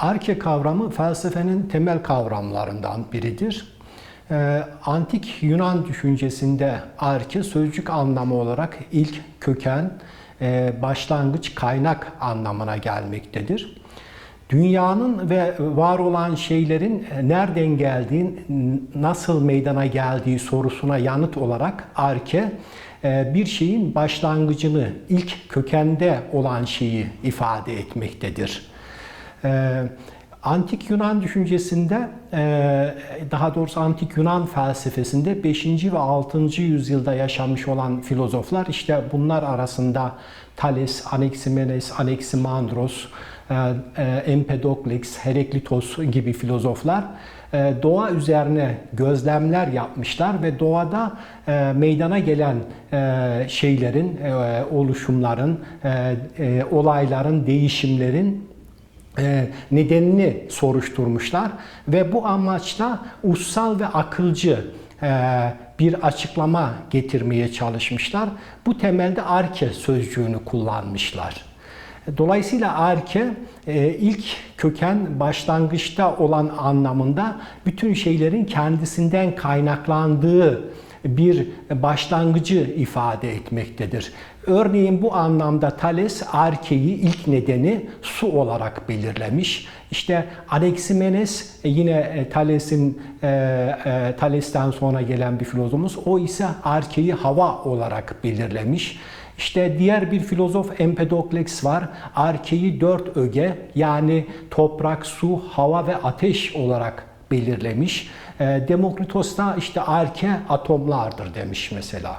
Arke kavramı felsefenin temel kavramlarından biridir. Ee, Antik Yunan düşüncesinde arke sözcük anlamı olarak ilk köken, e, başlangıç, kaynak anlamına gelmektedir. Dünyanın ve var olan şeylerin nereden geldiği, nasıl meydana geldiği sorusuna yanıt olarak arke e, bir şeyin başlangıcını, ilk kökende olan şeyi ifade etmektedir. Ee, Antik Yunan düşüncesinde, e, daha doğrusu Antik Yunan felsefesinde 5. ve 6. yüzyılda yaşamış olan filozoflar, işte bunlar arasında Thales, Anaximenes, Anaximandros, e, e, Empedokles, Heraklitos gibi filozoflar doğa üzerine gözlemler yapmışlar ve doğada meydana gelen şeylerin, oluşumların, olayların, değişimlerin nedenini soruşturmuşlar ve bu amaçla ussal ve akılcı e, bir açıklama getirmeye çalışmışlar. Bu temelde arke sözcüğünü kullanmışlar. Dolayısıyla arke e, ilk köken başlangıçta olan anlamında bütün şeylerin kendisinden kaynaklandığı bir başlangıcı ifade etmektedir. Örneğin bu anlamda Thales arkeyi ilk nedeni su olarak belirlemiş. İşte Anaximenes yine Thales'in Thales'ten sonra gelen bir filozofumuz. O ise arkeyi hava olarak belirlemiş. İşte diğer bir filozof Empedokles var. Arkeyi dört öge yani toprak, su, hava ve ateş olarak belirlemiş. Demokritos da işte arke atomlardır demiş mesela.